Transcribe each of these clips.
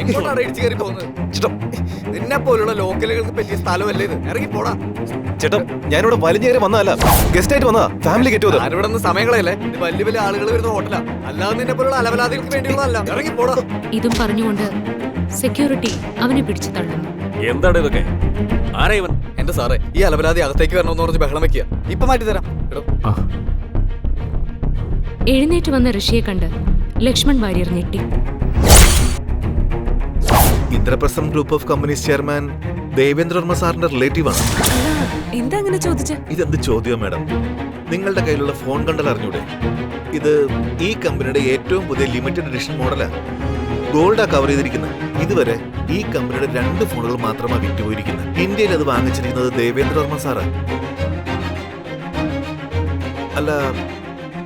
എങ്ങോട്ടാണ് ഇടിച്ചു കയറി പോകുന്നത്? ചേട്ടാ നിന്നെ പോലുള്ള ലോക്കലുകൾക്ക് പറ്റിയ സ്ഥലമല്ലേ ഇത്? ഇറങ്ങി പോടാ. ചേട്ടാ ഞാനിവിടെ വലിഞ്ഞു കയറി വന്നതല്ല. ഗസ്റ്റ് ആയിട്ട് വന്നതാ. ഫാമിലി നിന്ന് സമയങ്ങളല്ലേ? ഇത് വലിയ വലിയ ആളുകൾ വരുന്ന ഹോട്ടലാ. അല്ലാതെ നിന്നെ പോലുള്ള അലവലാദികൾക്ക് വേണ്ടിയുള്ളതല്ല. ഇറങ്ങി പോടാ. ഇതും പറഞ്ഞുകൊണ്ട് സെക്യൂരിറ്റി അവനെ പിടിച്ചു തള്ളുന്നു. എന്താണ് ഇതൊക്കെ? ആരാ ഇവൻ? എന്റെ സാറേ ഈ അലവലാതി അകത്തേക്ക് വരണമെന്ന് പറഞ്ഞ് ബഹളം വെക്കുക. ഇപ്പൊ മാറ്റി തരാം. എടോ, എഴുന്നേറ്റ് വന്ന ഋഷിയെ കണ്ട് ലക്ഷ്മൺ വാര്യർ ഞെട്ടി. Indraprastham group of companies chairman Devendra Varma സാറിന്റെ റിലേറ്റീവ് ആണ്. എന്താ അങ്ങനെ ചോദിച്ച? ഇതെന്ത് ചോദ്യം മാഡം? നിങ്ങളുടെ കയ്യിലുള്ള ഫോൺ കണ്ടാൽ അറിഞ്ഞൂടെ? ഇത് ഈ കമ്പനിയുടെ ഏറ്റവും പുതിയ ലിമിറ്റഡ് എഡിഷൻ മോഡലാണ് ഗോൾഡാ കവർ ചെയ്തിരിക്കുന്നത് ഇതുവരെ ഈ കമ്പനിയുടെ രണ്ട് ഫോണുകൾ മാത്രമാണ് വിറ്റുപോയിരിക്കുന്നത് ഇന്ത്യയിൽ അത് വാങ്ങിച്ചിരിക്കുന്നത് ദേവേന്ദ്ര വർമ്മ സാറാണ് അല്ല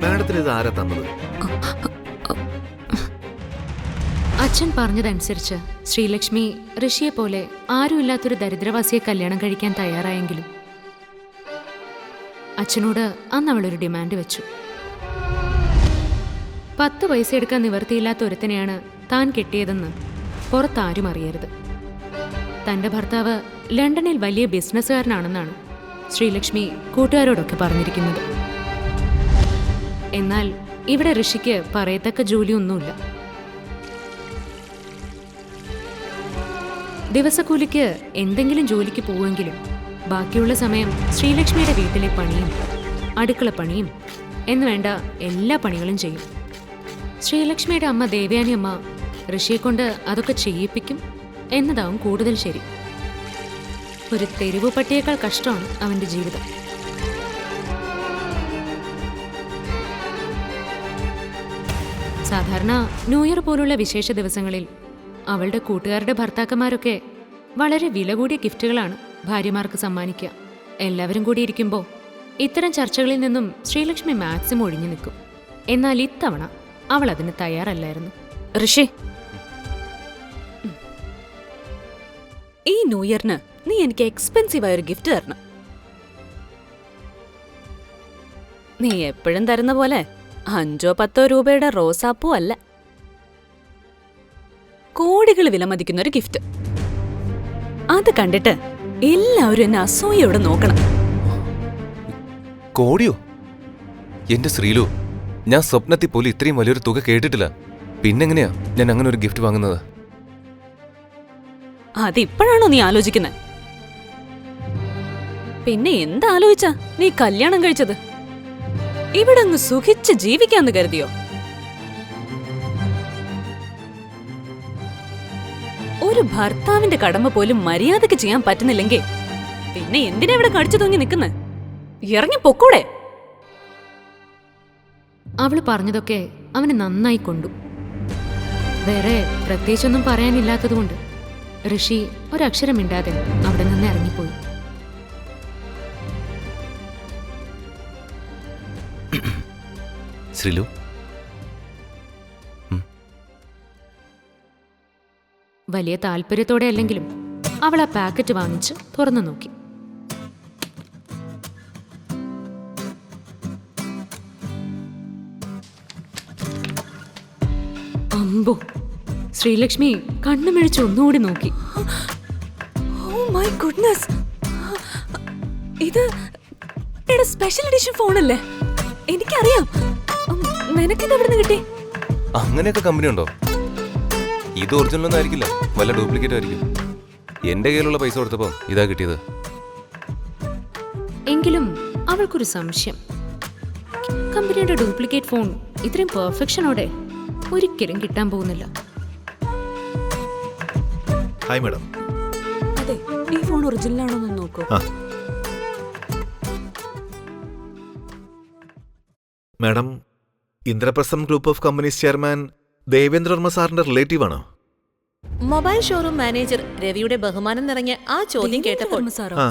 മാഡത്തിന് ഇത് ആരാ തന്നത്? അച്ഛൻ പറഞ്ഞതനുസരിച്ച് ശ്രീലക്ഷ്മി ഋഷിയെ പോലെ ആരുമില്ലാത്തൊരു ദരിദ്രവാസിയെ കല്യാണം കഴിക്കാൻ തയ്യാറായെങ്കിലും അച്ഛനോട് അന്ന് അവളൊരു ഡിമാൻഡ് വെച്ചു. പത്ത് പൈസ എടുക്കാൻ നിവർത്തിയില്ലാത്ത ഒരുത്തനെയാണ് താൻ കെട്ടിയതെന്ന് പുറത്താരും അറിയരുത്. തന്റെ ഭർത്താവ് ലണ്ടനിൽ വലിയ ബിസിനസ്സുകാരനാണെന്നാണ് ശ്രീലക്ഷ്മി കൂട്ടുകാരോടൊക്കെ പറഞ്ഞിരിക്കുന്നത്. എന്നാൽ ഇവിടെ ഋഷിക്ക് പറയത്തക്ക ജോലിയൊന്നുമില്ല. ദിവസക്കൂലിക്ക് എന്തെങ്കിലും ജോലിക്ക് പോവുമെങ്കിലും ബാക്കിയുള്ള സമയം ശ്രീലക്ഷ്മിയുടെ വീട്ടിലെ പണിയും അടുക്കള പണിയും എന്ന് വേണ്ട എല്ലാ പണികളും ചെയ്യും. ശ്രീലക്ഷ്മിയുടെ അമ്മ ദേവയാനി അമ്മ ഋഷിയെ കൊണ്ട് അതൊക്കെ ചെയ്യിപ്പിക്കും എന്നതാവും കൂടുതൽ ശരി. ഒരു തെരുവ് പട്ടിയേക്കാൾ കഷ്ടമാണ് അവന്റെ ജീവിതം. സാധാരണ ന്യൂ ഇയർ പോലുള്ള വിശേഷ ദിവസങ്ങളിൽ അവളുടെ കൂട്ടുകാരുടെ ഭർത്താക്കന്മാരൊക്കെ വളരെ വില കൂടിയ ഗിഫ്റ്റുകളാണ് ഭാര്യമാർക്ക് സമ്മാനിക്കുക. എല്ലാവരും കൂടി ഇരിക്കുമ്പോൾ ഇത്തരം ചർച്ചകളിൽ നിന്നും ശ്രീലക്ഷ്മി മാക്സിമം ഒഴിഞ്ഞു നിൽക്കും. എന്നാൽ ഇത്തവണ അവൾ അതിന് തയ്യാറല്ലായിരുന്നു. ഋഷി. ഈ ന്യൂ ഇയറിന് നീ എനിക്ക് എക്സ്പെൻസീവ് ആയൊരു ഗിഫ്റ്റ് തരണം. നീ എപ്പോഴും തരുന്ന പോലെ അഞ്ചോ പത്തോ രൂപയുടെ റോസാപ്പൂ അല്ല. കോടികൾ വിലമതിക്കുന്ന ഒരു ഗിഫ്റ്റ് അത് കണ്ടിട്ട് എല്ലാവരും എന്നെ അസൂയോടെ നോക്കണം. കോടിയോ? എന്റെ ശ്രീലു ഞാൻ സ്വപ്നത്തിൽ പോലും ഇത്രയും വലിയൊരു തുക കേട്ടിട്ടില്ല. പിന്നെങ്ങനെയാ ഞാൻ അങ്ങനെ ഒരു ഗിഫ്റ്റ് വാങ്ങുന്നത്? അതിപ്പോഴാണോ നീ ആലോചിക്കുന്നത് പിന്നെ എന്താലോചിച്ചാ നീ കല്യാണം കഴിച്ചത്? ഇവിടെ അങ്ങ് സുഖിച്ച് ജീവിക്കാന്ന് കരുതിയോ? ഒരു ഭർത്താവിന്റെ കടമ പോലും മര്യാദയ്ക്ക് ചെയ്യാൻ പറ്റുന്നില്ലെങ്കിൽ പിന്നെ എന്തിനാ ഇവിടെ കടിച്ചു തൂങ്ങി നിൽക്കുന്നത് ഇറങ്ങി പൊക്കൂടെ. അവൾ പറഞ്ഞതൊക്കെ അവന് നന്നായി കൊണ്ടു. വേറെ പ്രത്യേകിച്ചൊന്നും പറയാനില്ലാത്തതുകൊണ്ട് ഋഷി ഒരക്ഷരം മിണ്ടാതെ അവിടെ നിന്ന് ഇറങ്ങിപ്പോയി. ശ്രീലു വലിയ താല്പര്യത്തോടെ അല്ലെങ്കിലും അവൾ ആ പാക്കറ്റ് വാങ്ങിച്ച് തുറന്നു നോക്കി. അമ്പോ ശ്രീലക്ഷ്മി കണ്ണുമിഴിച്ച് ഒന്നുകൂടി നോക്കി. ഓ മൈ ഗുഡ്നസ് ഇത് സ്പെഷ്യൽ എഡിഷൻ ഫോണല്ലേ എനിക്കറിയാം. നിനക്കിത് എവിടെ നിന്ന് കിട്ടി? അങ്ങനെയൊക്കെ കമ്പനി ഉണ്ടോ? ഇത് ഒറിജിനൽ ഒന്നും ആയിരിക്കില്ല വല്ല ഡ്യൂപ്ലിക്കേറ്റ് ആയിരിക്കും. എന്റെ കയ്യിലുള്ള പൈസ കൊടുത്തപ്പോ ഇതാ കിട്ടിയത്. എങ്കിലും അവൾക്കൊരു സംശയം. കമ്പനിയുടെ ഡ്യൂപ്ലിക്കേറ്റ് ഫോൺ ഇത്രയും പെർഫെക്ഷനോടെ ഒരിക്കലും കിട്ടാൻ പോകുന്നില്ല. ഹായ് മാഡം അതെ ഈ ഫോൺ ഒറിജിനൽ ആണോ എന്ന് നോക്കൂ madam Indraprastham group of companies chairman Devendra Varma സാറിന്റെ റിലേറ്റീവ് ആണോ? മൊബൈൽ ഷോറൂം മാനേജർ രവിയുടെ ബഹുമാനം നിറഞ്ഞ ആ ചോദ്യം കേട്ടപ്പോൾ?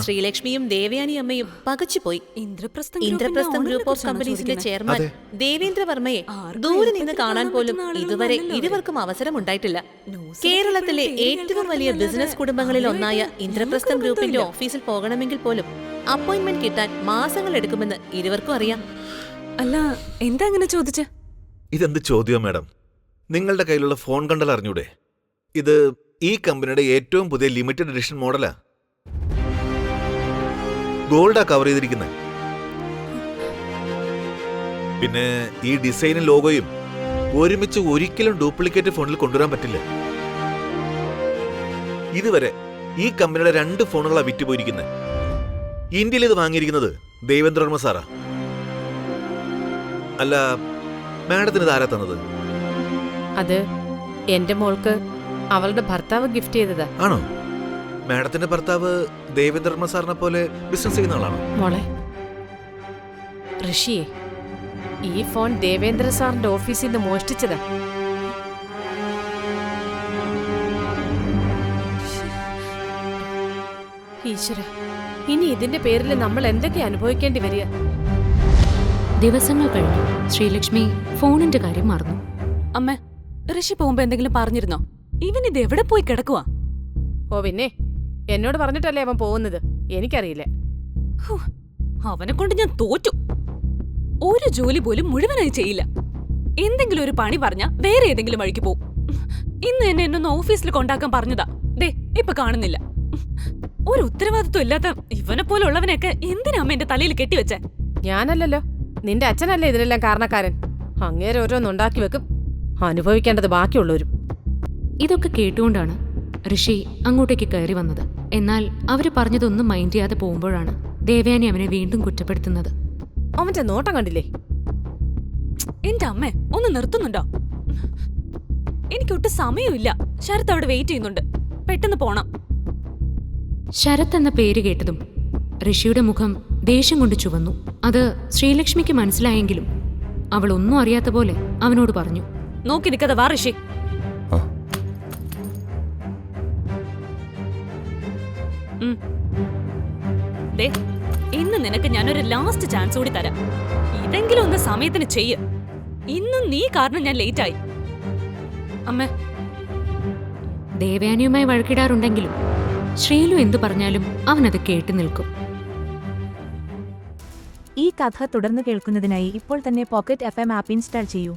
ശ്രീലക്ഷ്മിയും ദേവയാനി അമ്മയും പകച്ചുപോയി. ഇന്ദ്രപ്രസ്ഥം ഇന്ദ്രപ്രസ്ഥം ഗ്രൂപ്പ് ഓഫ് കമ്പനീസിന്റെ ചെയർമാൻ ദേവേന്ദ്രവർമ്മയെ ദേവേന്ദ്ര വർമ്മയെ ദൂരെ നിന്ന് കാണാൻ പോലും ഇതുവരെ ഇരുവർക്കും അവസരം ഉണ്ടായിട്ടില്ല കേരളത്തിലെ ഏറ്റവും വലിയ ബിസിനസ് കുടുംബങ്ങളിൽ ഒന്നായ ഇന്ദ്രപ്രസ്ഥം ഗ്രൂപ്പിന്റെ ഓഫീസിൽ പോകണമെങ്കിൽ പോലും അപ്പോയിന്റ്മെന്റ് കിട്ടാൻ മാസങ്ങൾ എടുക്കുമെന്ന് ഇരുവർക്കും അറിയാം. അല്ല എന്താ അങ്ങനെ ചോദിച്ച? ഇതെന്ത് ചോദ്യം മാഡം? നിങ്ങളുടെ കയ്യിലുള്ള ഫോൺ കണ്ടാൽ അറിഞ്ഞൂടെ? ഇത് ഈ കമ്പനിയുടെ ഏറ്റവും പുതിയ ലിമിറ്റഡ് എഡിഷൻ മോഡലാ. ഗോൾഡാ കവർ ചെയ്തിരിക്കുന്നത് പിന്നെ ഈ ഡിസൈനും ലോഗോയും ഒരുമിച്ച് ഒരിക്കലും ഡ്യൂപ്ലിക്കേറ്റ് ഫോണിൽ കൊണ്ടുവരാൻ പറ്റില്ല. ഇതുവരെ ഈ കമ്പനിയുടെ രണ്ട് ഫോണുകളാണ് വിറ്റുപോയിരിക്കുന്നത് ഇന്ത്യയിൽ ഇത് വാങ്ങിയിരിക്കുന്നത് ദേവേന്ദ്രവർമ്മ സാറാ. അല്ല മാഡത്തിന് ഇത് ആരാ തന്നത്? അത് എന്റെ മോൾക്ക് അവളുടെ ഭർത്താവ് ഗിഫ്റ്റ് ചെയ്തതാ. ആണോ? മാഡത്തിന്റെ ഭർത്താവ് ദേവിധർമ്മ സാറിനെ പോലെ ബിസിനസ് ചെയ്യുന്ന ആളാണോ? മോളെ ഋഷിയെ ഈ ഫോൺ ദേവേന്ദ്ര സാറിന്റെ ഓഫീസിൽ നിന്ന് മോഷ്ടിച്ചതാ. ഈശ്വര ഇനി ഇതിന്റെ പേരിൽ നമ്മൾ എന്തൊക്കെ അനുഭവിക്കേണ്ടി വരിക? ദിവസങ്ങൾ കഴിഞ്ഞു. ശ്രീലക്ഷ്മി ഫോണിന്റെ കാര്യം മറന്നു. അമ്മ ഋഷി പോകുമ്പോ എന്തെങ്കിലും പറഞ്ഞിരുന്നോ? ഇവൻ ഇത് എവിടെ പോയി കിടക്കുവാ? ഓ പിന്നെ. എന്നോട് പറഞ്ഞിട്ടല്ലേ അവൻ പോകുന്നത്? എനിക്കറിയില്ല. ഹൂ, അവനെ കൊണ്ട് ഞാൻ തോറ്റു. ഒരു ജോലി പോലും മുഴുവനായി ചെയ്യില്ല. എന്തെങ്കിലും ഒരു പണി പറഞ്ഞാ വേറെ ഏതെങ്കിലും വഴിക്ക് പോവും. ഇന്ന് എന്നെ എന്നൊന്ന് ഓഫീസിൽ കൊണ്ടാക്കാൻ പറഞ്ഞതാ. ദേ ഇപ്പൊ കാണുന്നില്ല. ഒരു ഉത്തരവാദിത്വം ഇല്ലാത്ത ഇവനെ പോലുള്ളവനെയൊക്കെ എന്തിനാ അമ്മ എന്റെ തലയിൽ കെട്ടിവെച്ചേ? ഞാനല്ലല്ലോ. നിന്റെ അച്ഛനല്ലേ ഇതിനെല്ലാം കാരണക്കാരൻ. അങ്ങേരെ ഓരോന്നുണ്ടാക്കി വെക്കും. അനുഭവിക്കേണ്ടത് ബാക്കിയുള്ളവരും. ഇതൊക്കെ കേട്ടുകൊണ്ടാണ് ഋഷി അങ്ങോട്ടേക്ക് കയറി വന്നത്. എന്നാൽ അവർ പറഞ്ഞതൊന്നും മൈൻഡ് ചെയ്യാതെ പോകുമ്പോഴാണ് ദേവയാനി അവനെ വീണ്ടും കുറ്റപ്പെടുത്തുന്നത്. അവന്റെ നോട്ടം കണ്ടില്ലേ? എന്റെ അമ്മ ഒന്ന് നിർത്തുന്നുണ്ടോ? എനിക്കൊട്ടും സമയമില്ല. ശരത് അവിടെ വെയിറ്റ് ചെയ്യുന്നുണ്ട്. പെട്ടെന്ന് പോണം. ശരത് എന്ന പേര് കേട്ടതും ഋഷിയുടെ മുഖം ദേഷ്യം കൊണ്ട് ചുവന്നു. അത് ശ്രീലക്ഷ്മിക്ക് മനസ്സിലായെങ്കിലും അവൾ ഒന്നും അറിയാത്ത പോലെ അവനോട് പറഞ്ഞു. നോക്കി നിൽക്കാതെ വാ ഋഷി. ദേ ഇന്ന് നിനക്ക് ഞാനൊരു ലാസ്റ്റ് ചാൻസ് കൂടി തരാം. ഇതെങ്കിലും ഒന്ന് സമയത്തിന് ചെയ്യ്. ഇന്നും നീ കാരണം ഞാൻ ലേറ്റ് ആയി. അമ്മ. ദേവയാനിയുമായി വഴക്കിടാറുണ്ടെങ്കിലും ശ്രീലു എന്തു പറഞ്ഞാലും അവനത് കേട്ടു നിൽക്കും. ഈ കഥ തുടർന്ന് കേൾക്കുന്നതിനായി ഇപ്പോൾ തന്നെ pocket F M app install ചെയ്യൂ.